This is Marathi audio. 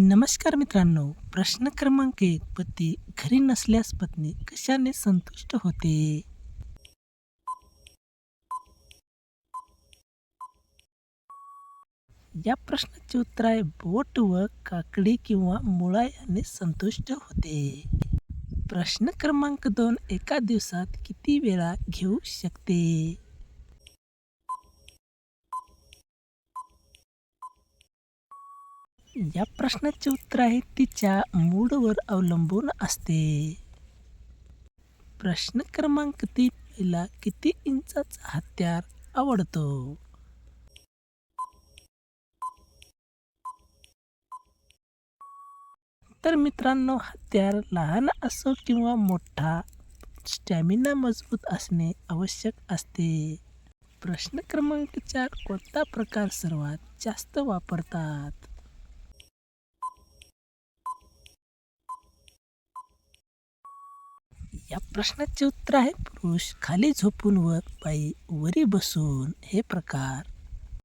नमस्कार मित्रांनो प्रश्न क्रमांक एक पती घरी नसल्यास पत्नी कशाने संतुष्ट होते? या प्रश्नाचे उत्तर आहे बोट व काकडी किंवा मुळा याने संतुष्ट होते. प्रश्न क्रमांक दोन एका दिवसात किती वेळा घेऊ शकते? या प्रश्नाचे उत्तर आहे तिच्या मूडवर अवलंबून असते. प्रश्न क्रमांक तीन महिला किती इंचाचा हत्यार आवडतो? तर मित्रांनो हत्यार लहान असो किंवा मोठा स्टॅमिना मजबूत असणे आवश्यक असते. प्रश्न क्रमांक चार कोणता प्रकार सर्वात जास्त वापरतात? या प्रश्नाचे उत्तर आहे. पुरुष खाली झोपून वर बाई वरी बसून. हे प्रकार.